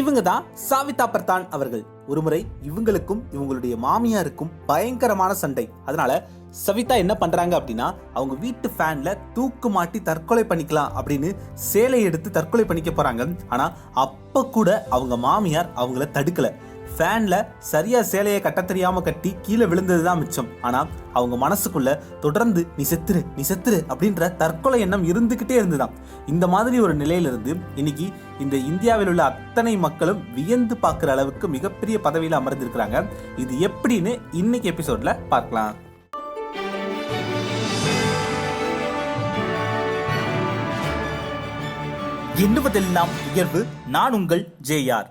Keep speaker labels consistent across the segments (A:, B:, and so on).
A: இவங்க தான் சாவிதா பிரதான் அவர்கள். ஒருமுறை இவங்களுக்கும் இவங்களுடைய மாமியாருக்கும் பயங்கரமான சண்டை. அதனால சவிதா என்ன பண்றாங்க அப்படின்னா அவங்க வீட்டு ஃபேன்ல தூக்கு மாட்டி தற்கொலை பண்ணிக்கலாம் அப்படின்னு சேலை எடுத்து தற்கொலை பண்ணிக்க போறாங்க. ஆனா அப்ப கூட அவங்க மாமியார் அவங்கள தடுக்கல. ஃபேன்ல சரியாக சேலையை கட்ட தெரியாமல் கட்டி கீழே விழுந்தது தான் மிச்சம். ஆனால் அவங்க மனசுக்குள்ள தொடர்ந்து நீ செத்துரு நீ செத்துரு அப்படின்ற தற்கொலை எண்ணம் இருந்துக்கிட்டே இருந்துதான். இந்த மாதிரி ஒரு நிலையிலிருந்து இன்னைக்கு இந்த இந்தியாவில் உள்ள அத்தனை மக்களும் வியந்து பார்க்குற அளவுக்கு மிகப்பெரிய பதவியில் அமர்ந்திருக்கிறாங்க. இது எப்படின்னு இன்னைக்கு எபிசோட்ல பார்க்கலாம். எண்ணுவதெல்லாம் உயர்வு நான் உங்கள் ஜேஆர்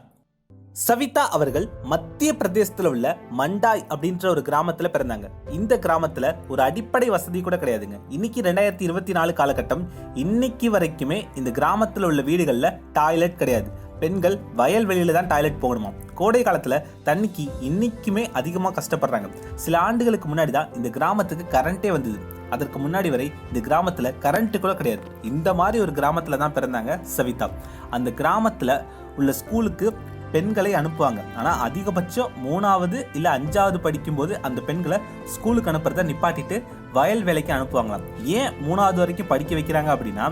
A: சவிதா அவர்கள் மத்திய பிரதேசத்தில் உள்ள மண்டாய் அப்படின்ற ஒரு கிராமத்துல பிறந்தாங்க. இந்த கிராமத்துல ஒரு அடிப்படை வசதி கூட கிடையாதுங்க. இன்னைக்கு ரெண்டாயிரத்தி இருபத்தி நாலு காலகட்டம் இன்னைக்கு வரைக்குமே இந்த கிராமத்துல உள்ள வீடுகளில் டாய்லெட் கிடையாது. பெண்கள் வயல்வெளியில தான் டாய்லெட் போகணுமா? கோடை காலத்துல தண்ணிக்கு இன்னைக்குமே அதிகமாக கஷ்டப்படுறாங்க. சில ஆண்டுகளுக்கு முன்னாடி தான் இந்த கிராமத்துக்கு கரண்ட்டே வந்தது. அதற்கு முன்னாடி வரை இந்த கிராமத்துல கரண்ட் கூட கிடையாது. இந்த மாதிரி ஒரு கிராமத்துல தான் பிறந்தாங்க சவிதா. அந்த கிராமத்துல உள்ள ஸ்கூலுக்கு பெண்களை அனுப்புவாங்க. ஆனால் அதிகபட்சம் மூணாவது இல்லை அஞ்சாவது படிக்கும்போது அந்த பெண்களை ஸ்கூலுக்கு அனுப்புறத நிப்பாட்டிட்டு வயல் வேலைக்கு அனுப்புவாங்களாம். ஏன் மூணாவது வரைக்கும் படிக்க வைக்கிறாங்க அப்படின்னா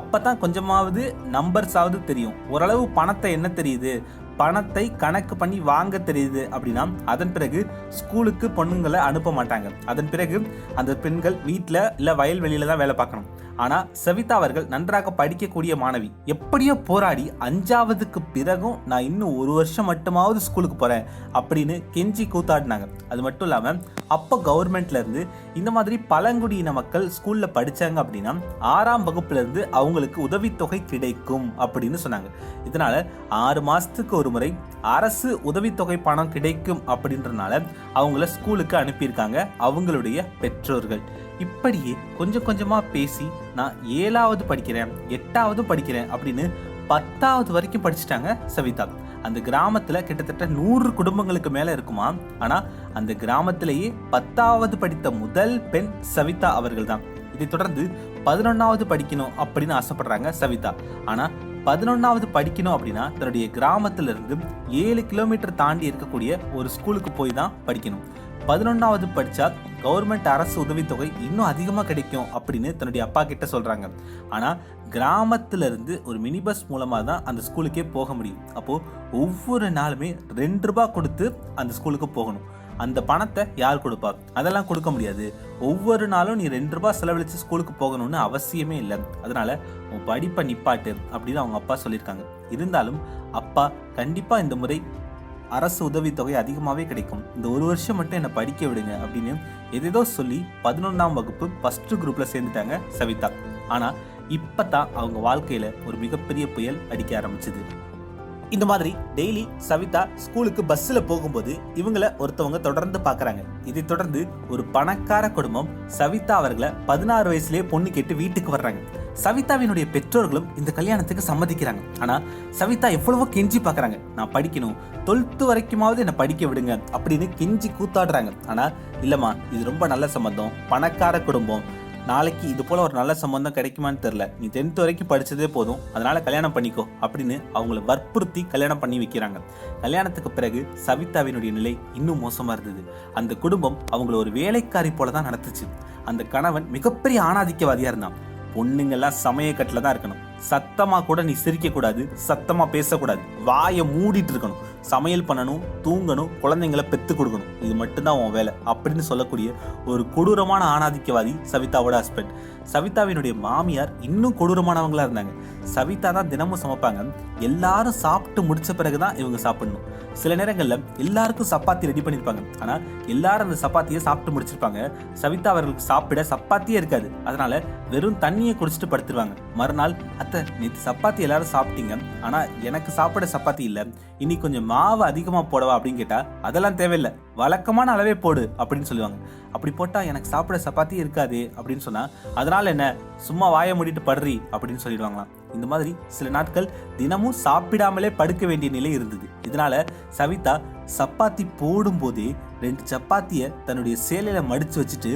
A: அப்போ தான் கொஞ்சமாவது நம்பர்ஸாவது தெரியும். ஓரளவு பணத்தை என்ன தெரியுது? பணத்தை கணக்கு பண்ணி வாங்க தெரியுது அப்படின்னா அதன் பிறகு ஸ்கூலுக்கு பொண்ணுங்களை அனுப்ப மாட்டாங்க. அதன் பிறகு அந்த பெண்கள் வீட்டில் இல்லை வயல்வெளியில் தான் வேலை பார்க்கணும். ஆனா சவிதா அவர்கள் நன்றாக படிக்கக்கூடிய மாணவி. எப்படியோ போராடி அஞ்சாவதுக்கு பிறகும் நான் இன்னும் ஒரு வருஷம் மட்டுமாவது ஸ்கூலுக்கு போறேன் அப்படின்னு கெஞ்சி கூத்தாடினாங்க. அது மட்டும் இல்லாம அப்போ கவர்மெண்ட்ல இருந்து இந்த மாதிரி பழங்குடியின மக்கள் ஸ்கூல்ல படிச்சாங்க அப்படின்னா ஆறாம் வகுப்புல இருந்து அவங்களுக்கு உதவித்தொகை கிடைக்கும் அப்படின்னு சொன்னாங்க. இதனால ஆறு மாசத்துக்கு ஒரு முறை அரசு உதவித்தொகை பணம் கிடைக்கும் அப்படின்றனால அவங்கள ஸ்கூலுக்கு அனுப்பியிருக்காங்க அவங்களுடைய பெற்றோர்கள். இப்படியே கொஞ்சம் கொஞ்சமா பேசி நான் ஏழாவது படிக்கிறேன் எட்டாவது படிக்கிறேன் அப்படின்னு பத்தாவது வரைக்கும் படிச்சுட்டாங்க சவிதா. அந்த கிராமத்துல கிட்டத்தட்ட நூறு குடும்பங்களுக்கு மேல இருக்குமா? ஆனா அந்த கிராமத்திலேயே பத்தாவது படித்த முதல் பெண் சவிதா அவர்கள் தான் இதை தொடர்ந்து பதினொன்னாவது படிக்கணும் அப்படின்னு ஆசைப்படுறாங்க சவிதா. ஆனா பதினொன்னாவது படிக்கணும் அப்படின்னா தன்னுடைய கிராமத்துல இருந்து ஏழு கிலோமீட்டர் தாண்டி இருக்கக்கூடிய ஒரு ஸ்கூலுக்கு போய் தான் படிக்கணும். பதினொன்னாவது படிச்சா கவர்மெண்ட் அரசு உதவித்தொகை இன்னும் அதிகமாக கிடைக்கும் அப்படின்னு தன்னுடைய அப்பா கிட்ட சொல்கிறாங்க ஆனால் கிராமத்திலிருந்து ஒரு மினி பஸ் மூலமாக தான் அந்த ஸ்கூலுக்கே போக முடியும். அப்போது ஒவ்வொரு நாளுமே ரெண்டு ரூபா கொடுத்து அந்த ஸ்கூலுக்கு போகணும். அந்த பணத்தை யார் கொடுப்பா? அதெல்லாம் கொடுக்க முடியாது. ஒவ்வொரு நாளும் நீ ரெண்டு ரூபா செலவழித்து ஸ்கூலுக்கு போகணும்னு அவசியமே இல்லை. அதனால் உன் படிப்பை நிப்பாட்டு அப்படின்னு அவங்க அப்பா சொல்லியிருக்காங்க. இருந்தாலும் அப்பா கண்டிப்பாக இந்த முறை அரசு உதவித்தொகை அதிகமாகவே கிடைக்கும். இந்த ஒரு வருஷம் மட்டும் என்னை படிக்க விடுங்க அப்படின்னு எதேதோ சொல்லி பதினொன்றாம் வகுப்பு ஃபஸ்ட்டு குரூப்ல சேர்ந்துட்டாங்க சவிதா. ஆனா இப்பதான் அவங்க வாழ்க்கையில ஒரு மிகப்பெரிய புயல் அடிக்க ஆரம்பிச்சது. இந்த மாதிரி டெய்லி சவிதா ஸ்கூலுக்கு பஸ்ல போகும்போது இவங்கள ஒருத்தவங்க தொடர்ந்து பாக்குறாங்க. இதை தொடர்ந்து ஒரு பணக்கார குடும்பம் சவிதா அவர்களை பதினாறு வயசுலயே பொண்ணு கேட்டு வீட்டுக்கு வர்றாங்க. சவிதாவினுடைய பெற்றோர்களும் இந்த கல்யாணத்துக்கு சம்மதிக்கிறாங்க. ஆனா சவிதா எவ்வளவோ கெஞ்சி பாக்குறாங்க. நான் படிக்கணும் டுவெல்த்து வரைக்குமாவது என்னை படிக்க விடுங்க அப்படின்னு கெஞ்சி கூத்தாடுறாங்க. ஆனா இல்லம்மா இது ரொம்ப நல்ல சம்மந்தம் பணக்கார குடும்பம். நாளைக்கு இது போல ஒரு நல்ல சம்பந்தம் கிடைக்குமான்னு தெரியல. நீ டென்த் வரைக்கும் படித்ததே போதும். அதனால கல்யாணம் பண்ணிக்கோ அப்படின்னு அவங்கள வற்புறுத்தி கல்யாணம் பண்ணி வைக்கிறாங்க. கல்யாணத்துக்கு பிறகு சவிதாவினுடைய நிலை இன்னும் மோசமாக இருந்தது. அந்த குடும்பம் அவங்கள ஒரு வேலைக்காரி போல தான் நடத்துச்சு. அந்த கணவன் மிகப்பெரிய ஆணாதிக்கவாதியாக இருந்தான். பொண்ணுங்கெல்லாம் சமயக்கட்டில் தான் இருக்கணும். சத்தமாக கூட நீ சிரிக்கக்கூடாது சத்தமாக பேசக்கூடாது. வாயை மூடிட்டு இருக்கணும். சமையல் பண்ணணும் தூங்கணும் குழந்தைங்களை பெத்து கொடுக்கணும். இது மட்டும்தான் உன் வேலை. அப்படின்னு சொல்லக்கூடிய ஒரு கொடூரமான ஆணாதிக்கவாதி சவிதாவோட ஹஸ்பண்ட் சவிதாவினுடைய மாமியார் இன்னும் கொடூரமானவங்களா இருந்தாங்க. சவிதா தான் தினமும் சமைப்பாங்க. எல்லாரும் சாப்பிட்டு முடிச்ச பிறகுதான் இவங்க சாப்பிடணும். சில நேரங்களில் எல்லாருக்கும் சப்பாத்தி ரெடி பண்ணியிருப்பாங்க ஆனால் எல்லாரும் அந்த சப்பாத்தியை சாப்பிட்டு முடிச்சிருப்பாங்க. சவிதா அவர்களுக்கு சாப்பிட சப்பாத்தியே இருக்காது. அதனால வெறும் தண்ணியை குடிச்சிட்டு படுத்துருவாங்க. மறுநாள் அத்தை நேற்று சப்பாத்தி எல்லாரும் சாப்பிட்டீங்க. ஆனால் எனக்கு சாப்பிட சப்பாத்தி இல்லை. இனி கொஞ்சம் மாவு அதிகமாக போடவா அப்படின்னு கேட்டா அதெல்லாம் தேவையில்லை. வழக்கமான அளவே போடு அப்படின்னு சொல்லுவாங்க. அப்படி போட்டால் எனக்கு சாப்பிட சப்பாத்தி இருக்காது அப்படின்னு சொன்னால் அதனால் என்ன? சும்மா வாயை மூடிட்டு படுறி அப்படின்னு சொல்லிடுவாங்களாம். இந்த மாதிரி சில நாட்கள் தினமும் சாப்பிடாமலே படுக்க வேண்டிய நிலை இருந்தது. இதனால சவிதா சப்பாத்தி போடும்போதே ரெண்டு சப்பாத்தியை தன்னுடைய சேலையில் மடித்து வச்சுட்டு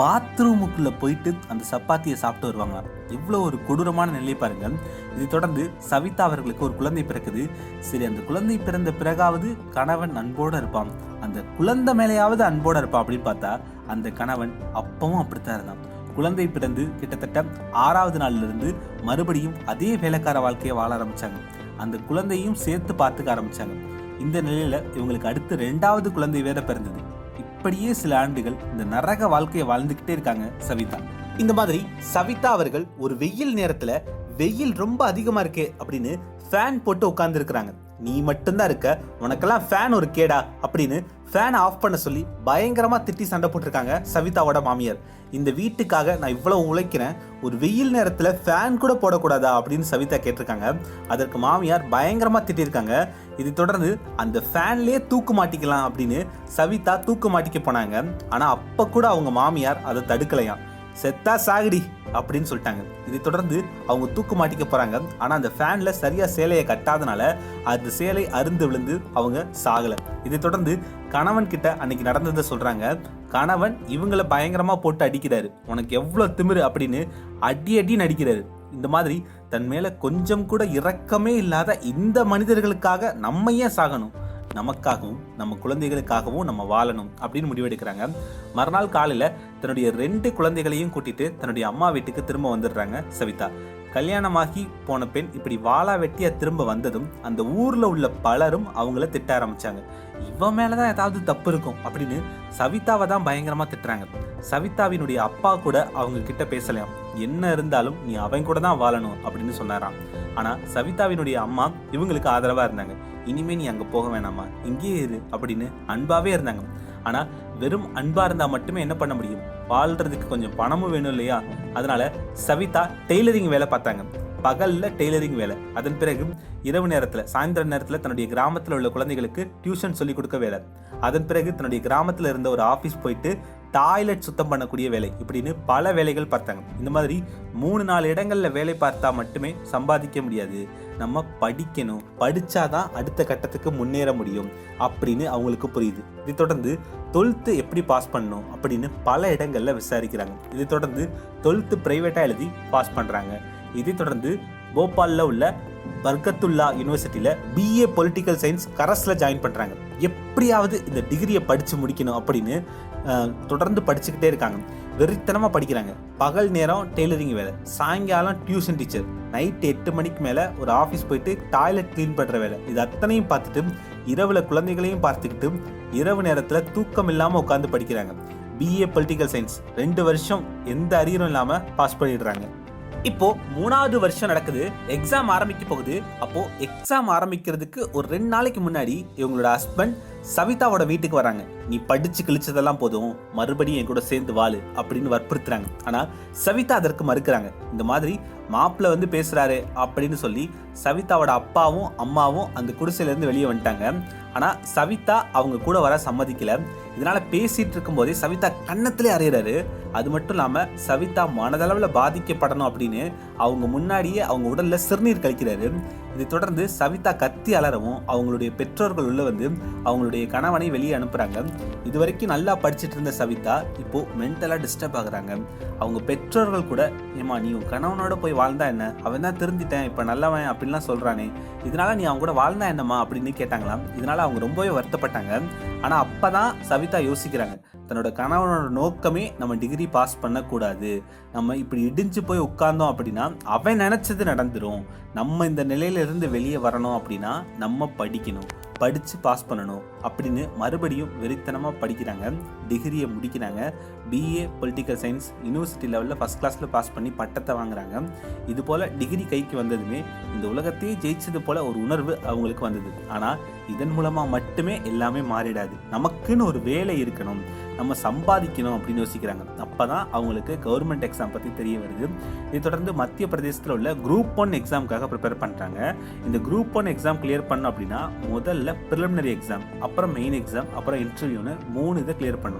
A: பாத்ரூமுக்குள்ளே போயிட்டு அந்த சப்பாத்தியை சாப்பிட்டு வருவாங்க இவ்வளோ ஒரு கொடூரமான நிலை பாருங்க. இதை தொடர்ந்து சவிதா அவர்களுக்கு ஒரு குழந்தை பிறக்குது. சரி அந்த குழந்தை பிறந்த பிறகாவது கணவன் அன்போடு இருப்பான். அந்த குழந்தை மேலேயாவது அன்போடு இருப்பான் அப்படின்னு பார்த்தா அந்த கணவன் அப்பவும் அப்படித்தான் இருந்தான். குழந்தை பிறந்து கிட்டத்தட்ட ஆறாவது நாள்லேருந்து மறுபடியும் அதே வேலைக்கார வாழ்க்கையை வாழ ஆரம்பித்தாங்க அந்த குழந்தையும் சேர்த்து பார்த்துக்க ஆரம்பித்தாங்க இந்த நிலையில் இவங்களுக்கு அடுத்து ரெண்டாவது குழந்தை வேற பிறந்தது. இப்படியே சில ஆண்டுகள் இந்த நரக வாழ்க்கையை வாழ்ந்துக்கிட்டே இருக்காங்க சவிதா. இந்த மாதிரி சவிதா அவர்கள் ஒரு வெயில் நேரத்துல வெயில் ரொம்ப அதிகமா இருக்கே அப்படின்னு ஃபேன் போட்டு உட்கார்ந்து இருக்கிறாங்க நீ மட்டும்தான் இருக்க உனக்கெல்லாம் ஃபேன் ஒரு கேடா அப்படின்னு ஃபேன் ஆஃப் பண்ண சொல்லி பயங்கரமா திட்டி சண்டை போட்டிருக்காங்க சவிதாவோட மாமியார். இந்த வீட்டுக்காக நான் இவ்வளவு உழைக்கிறேன் ஒரு வெயில் நேரத்துல ஃபேன் கூட போடக்கூடாதா அப்படின்னு சவிதா கேட்டிருக்காங்க. அதற்கு மாமியார் பயங்கரமா திட்டிருக்காங்க இதை தொடர்ந்து அந்த ஃபேன்லேயே தூக்கு மாட்டிக்கலாம் அப்படின்னு சவிதா தூக்கு மாட்டிக்க போனாங்க. ஆனா அப்ப கூட அவங்க மாமியார் அதை தடுக்கலையாம். செத்தா சாகுடி அப்படின்னு சொல்லிட்டாங்க. இதை தொடர்ந்து அவங்க தூக்கு மாட்டிக்க போகிறாங்க ஆனால் அந்த ஃபேனில் சரியாக சேலையை கட்டாதனால அந்த சேலை அருந்து விழுந்து அவங்க சாகலை. இதை தொடர்ந்து கணவன் கிட்ட அன்னைக்கு நடந்ததை சொல்கிறாங்க கணவன் இவங்களை பயங்கரமாக போட்டு அடிக்கிறாரு. உனக்கு எவ்வளோ திமிரு அப்படின்னு அடி அடி நடிக்கிறாரு. இந்த மாதிரி தன் மேலே கொஞ்சம் கூட இரக்கமே இல்லாத இந்த மனிதர்களுக்காக நம்ம ஏன் சாகணும்? நமக்காகவும் நம்ம குழந்தைகளுக்காகவும் நம்ம வாழணும் அப்படின்னு முடிவெடுக்கிறாங்க. மறுநாள் காலையில் தன்னுடைய ரெண்டு குழந்தைகளையும் கூட்டிட்டு தன்னுடைய அம்மா வீட்டுக்கு திரும்ப வந்துடுறாங்க சவிதா. கல்யாணமாகி போன பெண் இப்படி வாளா வெட்டியா திரும்ப வந்ததும் அந்த ஊர்ல உள்ள பலரும் அவங்கள திட்ட ஆரம்பிச்சாங்க. இவன் மேலதான் ஏதாவது தப்பு இருக்கும் அப்படின்னு சவிதாவை தான் பயங்கரமா திட்டுறாங்க. சவிதாவினுடைய அப்பா கூட அவங்க கிட்ட பேசலாம் என்ன இருந்தாலும் நீ அவன் கூட தான் வாழணும் அப்படின்னு சொன்னாராம். ஆனா சவிதாவினுடைய அம்மா இவங்களுக்கு ஆதரவா இருந்தாங்க. இனிமே நீ அங்க போக வேணாமா? இங்கேயே இரு அப்படின்னு அன்பாவே இருந்தாங்க. ஆனால் வெறும் அன்பாக இருந்தால் மட்டுமே என்ன பண்ண முடியும்? வாழ்கிறதுக்கு கொஞ்சம் பணமும் வேணும் இல்லையா? அதனால் சவிதா டெய்லரிங் வேலை பார்த்தாங்க. பகலில் டெய்லரிங் வேலை. அதன் பிறகு இரவு நேரத்தில் சாயந்தர நேரத்தில் தன்னுடைய கிராமத்தில் உள்ள குழந்தைகளுக்கு டியூஷன் சொல்லிக் கொடுக்க வேலை. அதன் பிறகு தன்னுடைய கிராமத்தில் இருந்த ஒரு ஆஃபீஸ் போயிட்டு டாய்லெட் சுத்தம் பண்ணக்கூடிய வேலை. இப்படின்னு பல வேலைகள் பார்த்தாங்க. இந்த மாதிரி மூணு நாலு இடங்களில் வேலை பார்த்தா மட்டுமே சம்பாதிக்க முடியாது. நம்ம படிக்கணும். படித்தாதான் அடுத்த கட்டத்துக்கு முன்னேற முடியும். அப்படின்னு அவங்களுக்கு புரியுது. இதை தொடர்ந்து டுவெல்த்து எப்படி பாஸ் பண்ணணும் அப்படின்னு பல இடங்களில் விசாரிக்கிறாங்க. இதை தொடர்ந்து டுவெல்த்து ப்ரைவேட்டாக எழுதி பாஸ் பண்ணுறாங்க இதை தொடர்ந்து போபாலில் உள்ள பர்கத்துல்லா யூனிவர்சிட்டியில் பிஏ பொலிட்டிக்கல் சயின்ஸ் கரஸில் ஜாயின் பண்ணுறாங்க எப்படியாவது இந்த டிகிரியை படித்து முடிக்கணும் அப்படின்னு தொடர்ந்து படிச்சுக்கிட்டே இருக்காங்க. வெறித்தனமாக படிக்கிறாங்க. பகல் நேரம் டெய்லரிங் வேலை. சாயங்காலம் டியூஷன் டீச்சர் நைட் எட்டு மணிக்கு மேலே ஒரு ஆஃபீஸ் போயிட்டு டாய்லெட் க்ளீன் பண்ணுற வேலை. இது அத்தனையும் பார்த்துட்டு இரவில் குழந்தைகளையும் பார்த்துக்கிட்டு இரவு நேரத்தில் தூக்கம் இல்லாமல் உட்காந்து படிக்கிறாங்க. பிஏ பொலிட்டிக்கல் சயின்ஸ் ரெண்டு வருஷம் எந்த அரியரும் இல்லாமல் பாஸ் பண்ணிடுறாங்க. இப்போ மூணாவது வருஷம் நடக்குது எக்ஸாம் ஆரம்பிக்க போகுது. அப்போ எக்ஸாம் ஆரம்பிக்கிறதுக்கு ஒரு ரெண்டு நாளைக்கு முன்னாடி இவங்களோட ஹஸ்பண்ட் சவிதாவோட வீட்டுக்கு வராங்க. நீ படிச்சு கிழிச்சதெல்லாம் போதும் மறுபடியும் என் கூட சேர்ந்து வாழு அப்படின்னு வற்புறுத்துறாங்க. ஆனா சவிதா அதற்கு மறுக்கிறாங்க. இந்த மாதிரி மாப்பிள்ளை வந்து பேசுறாரு அப்படின்னு சொல்லி சவிதாவோட அப்பாவும் அம்மாவும் அந்த குடிசையில இருந்து வெளியே வந்துட்டாங்க. ஆனா சவிதா அவங்க கூட வர சம்மதிக்கல. இதனால பேசிட்டு இருக்கும்போதே சவிதா கன்னத்திலே அறையிறாரு. அது மட்டும் இல்லாம சவிதா மனதளவுல பாதிக்கப்படணும் அப்படின்னு அவங்க முன்னாடியே அவங்க உடல்ல சிறுநீர் கழிக்கிறாரு. இதை தொடர்ந்து சவிதா கத்தி அலறவும் அவங்களுடைய பெற்றோர்கள் உள்ள வந்து அவங்களுடைய கணவனை வெளியே அனுப்புறாங்க. இது வரைக்கும் நல்லா படிச்சிட்டு இருந்த சவிதா இப்போ மென்டலா டிஸ்டர்ப் ஆகுறாங்க. அவங்க பெற்றோர்கள் கூட ஏமா நீ உன் கணவனோட போய் வாழ்ந்தா என்ன? அவன் தான் திருந்திட்டேன் இப்போ நல்லவன் அப்படின்லாம் சொல்றானே. இதனால நீ அவங்க கூட வாழ்ந்தா என்னம்மா? அப்படின்னு கேட்டாங்களாம். இதனால அவங்க ரொம்பவே வருத்தப்பட்டாங்க. ஆனா அப்பதான் சவிதா யோசிக்கிறாங்க. தன்னோட கணவனோட நோக்கமே நம்ம டிகிரி பாஸ் பண்ணக்கூடாது. நம்ம இப்படி இடிஞ்சு போய் உட்கார்ந்தோம் அப்படின்னா அவன் நினைச்சது நடந்துரும். நம்ம இந்த நிலையில இருந்து வெளியே வரணும் அப்படின்னா நம்ம படிக்கணும். படித்து பாஸ் பண்ணணும் அப்படின்னு மறுபடியும் வெறித்தனமாக படிக்கிறாங்க. டிகிரியை முடிக்கிறாங்க. பிஏ பொலிட்டிக்கல் சயின்ஸ் யூனிவர்சிட்டி லெவலில் ஃபஸ்ட் கிளாஸில் பாஸ் பண்ணி பட்டத்தை வாங்குறாங்க. இது போல் டிகிரி கைக்கு வந்ததுமே இந்த உலகத்தையே ஜெயிச்சது போல் ஒரு உணர்வு அவங்களுக்கு வந்தது. ஆனால் இதன் மூலமாக மட்டுமே எல்லாமே மாறிடாது. நமக்குன்னு ஒரு வேலை இருக்கணும். நம்ம சம்பாதிக்கணும் அப்படின்னு யோசிக்கிறாங்க. அப்போ தான் அவங்களுக்கு கவர்மெண்ட் எக்ஸாம் பற்றி தெரிய வருது. இதை தொடர்ந்து மத்திய பிரதேசத்தில் உள்ள குரூப் ஒன் எக்ஸாமுக்காக ப்ரிப்பேர் பண்ணுறாங்க இந்த குரூப் ஒன் எக்ஸாம் கிளியர் பண்ணோம் அப்படின்னா முதல்ல ப்ரிலிமினரி எக்ஸாம் அப்புறம் மெயின் எக்ஸாம் அப்புறம் இன்டர்வியூன்னு மூணு இதை கிளியர் பண்ணணும்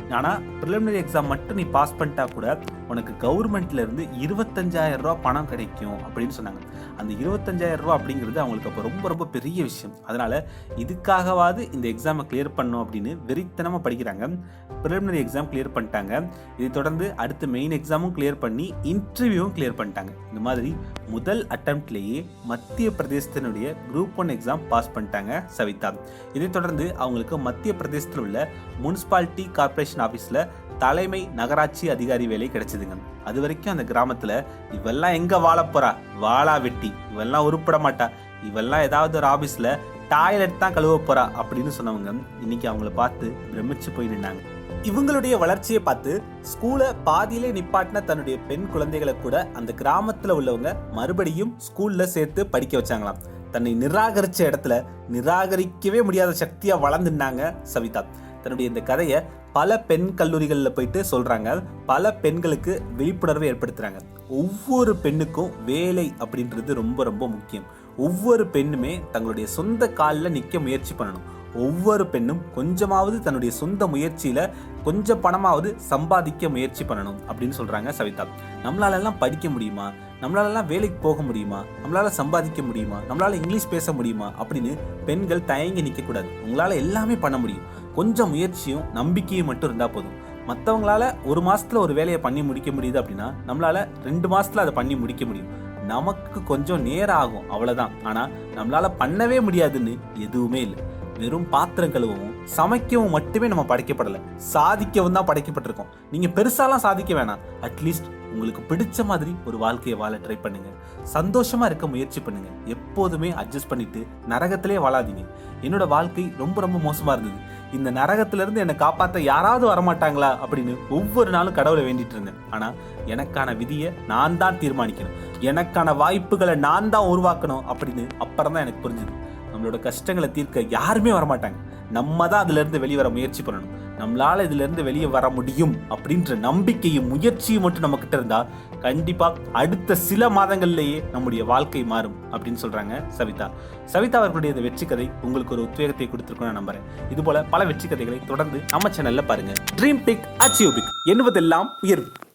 A: ஆனால் ப்ரிலிமினரி எக்ஸாம் மட்டும் நீ பாஸ் பண்ணிட்டா கூட உனக்கு கவர்மெண்ட்ல இருந்து இருபத்தஞ்சாயிரம் ரூபா பணம் கிடைக்கும் அப்படின்னு சொன்னாங்க. அந்த இருபத்தஞ்சாயிரம் ரூபா அப்படிங்கிறது அவங்களுக்கு அப்போ ரொம்ப ரொம்ப பெரிய விஷயம். அதனால் இதுக்காகவாது இந்த எக்ஸாமை கிளியர் பண்ணும் அப்படின்னு வெறித்தனமாக படிக்கிறாங்க. ப்ரிலிமினரி எக்ஸாம் கிளியர் பண்ணிட்டாங்க. இதை தொடர்ந்து அடுத்து மெயின் எக்ஸாமும் கிளியர் பண்ணி இன்டர்வியூவும் கிளியர் பண்ணிட்டாங்க. இந்த மாதிரி முதல் அட்டம்ப்ட்லேயே மத்திய பிரதேசத்தினுடைய குரூப் ஒன் எக்ஸாம் பாஸ் பண்ணிட்டாங்க சவிதா. இதைத் தொடர்ந்து அவங்களுக்கு மத்திய பிரதேசத்தில் உள்ள முனிசிபாலிட்டி கார்ப்பரேஷன் ஆஃபீஸில் தலைமை நகராட்சி அதிகாரி வேலை கிடைச்சதுங்க. அது வரைக்கும் அந்த கிராமத்தில் இவெல்லாம் எங்கே வாழ போறா? வாழா வெட்டி. இவெல்லாம் உருப்பட மாட்டா. இவெல்லாம் ஏதாவது ஒரு ஆஃபீஸில் டாய்லெட் தான் கழுவ போறா. அப்படின்னு சொன்னவங்க இன்னைக்கு அவங்கள பார்த்து பிரமிச்சு போய் நின்னாங்க. இவங்களுடைய வளர்ச்சியை பார்த்து ஸ்கூலை பாதியிலே நிப்பாட்டின தன்னுடைய பெண் குழந்தைகளை கூட அந்த கிராமத்துல உள்ளவங்க மறுபடியும் ஸ்கூல்ல சேர்த்து படிக்க வச்சாங்களாம். தன்னை நிராகரிச்ச இடத்துல நிராகரிக்கவே முடியாத சக்தியா வளர்ந்துனாங்க சவிதா. தன்னுடைய இந்த கதையை பல பெண் கல்லூரிகளில் போயிட்டு சொல்கிறாங்க பல பெண்களுக்கு விழிப்புணர்வை ஏற்படுத்துகிறாங்க ஒவ்வொரு பெண்ணுக்கும் வேலை அப்படின்றது ரொம்ப ரொம்ப முக்கியம். ஒவ்வொரு பெண்ணுமே தங்களுடைய சொந்த காலில் நிற்க முயற்சி பண்ணணும். ஒவ்வொரு பெண்ணும் கொஞ்சமாவது தன்னுடைய சொந்த முயற்சியில் கொஞ்சம் பணமாவது சம்பாதிக்க முயற்சி பண்ணணும் அப்படின்னு சொல்கிறாங்க சவிதா. நம்மளாலெல்லாம் படிக்க முடியுமா? நம்மளாலெல்லாம் வேலைக்கு போக முடியுமா? நம்மளால் சம்பாதிக்க முடியுமா? நம்மளால் இங்கிலீஷ் பேச முடியுமா? அப்படின்னு பெண்கள் தயங்கி நிற்கக்கூடாது உங்களால் எல்லாமே பண்ண முடியும். கொஞ்சம் முயற்சியும் நம்பிக்கையும் மட்டும் இருந்தால் போதும். மற்றவங்களால ஒரு மாதத்தில் ஒரு வேலையை பண்ணி முடிக்க முடியுது அப்படின்னா நம்மளால ரெண்டு மாதத்தில் அதை பண்ணி முடிக்க முடியும். நமக்கு கொஞ்சம் நேரம் ஆகும் அவ்வளோதான் ஆனால் நம்மளால பண்ணவே முடியாதுன்னு எதுவுமே இல்லை. வெறும் பாத்திரம் கழுவவும் சமைக்கவும் மட்டுமே நம்ம படைக்கப்படலை. சாதிக்கவும் தான் படைக்கப்பட்டிருக்கோம். நீங்கள் பெருசாலாம் சாதிக்க வேணாம். அட்லீஸ்ட் உங்களுக்கு பிடிச்ச மாதிரி ஒரு வாழ்க்கையை வாழ ட்ரை பண்ணுங்க. சந்தோஷமா இருக்க முயற்சி பண்ணுங்க. எப்போதுமே அட்ஜஸ்ட் பண்ணிட்டு நரகத்திலே வாழாதீங்க. என்னோட வாழ்க்கை ரொம்ப ரொம்ப மோசமா இருந்தது. இந்த நரகத்திலிருந்து என்னை காப்பாற்ற யாராவது வரமாட்டாங்களா அப்படின்னு ஒவ்வொரு நாளும் கடவுளை வேண்டிட்டு இருந்தேன். ஆனால் எனக்கான விதியை நான் தான் தீர்மானிக்கணும். எனக்கான வாய்ப்புகளை நான் தான் உருவாக்கணும் அப்படின்னு அப்புறம் தான் எனக்கு புரிஞ்சுது. நம்மளோட கஷ்டங்களை தீர்க்க யாருமே வரமாட்டாங்க. நம்ம தான் அதுல இருந்து வெளியே வர முயற்சி பண்ணணும். நம்மளால இதுல இருந்து வெளியே வர முடியும் அப்படின்ற நம்பிக்கையும் முயற்சியும் மட்டும் நம்ம கிட்ட இருந்தா கண்டிப்பா அடுத்த சில மாதங்கள்லேயே நம்முடைய வாழ்க்கை மாறும் அப்படின்னு சொல்றாங்க சவிதா. சவிதா அவர்களுடைய இந்த வெற்றி கதை உங்களுக்கு ஒரு உத்வேகத்தை கொடுத்துருக்கும் நான் நம்புறேன். இது போல பல வெற்றி கதைகளை தொடர்ந்து நம்ம சேனலில் பாருங்க. ட்ரீம் பிக் அச்சீவ் பிக் என்பதெல்லாம் உயர்வு.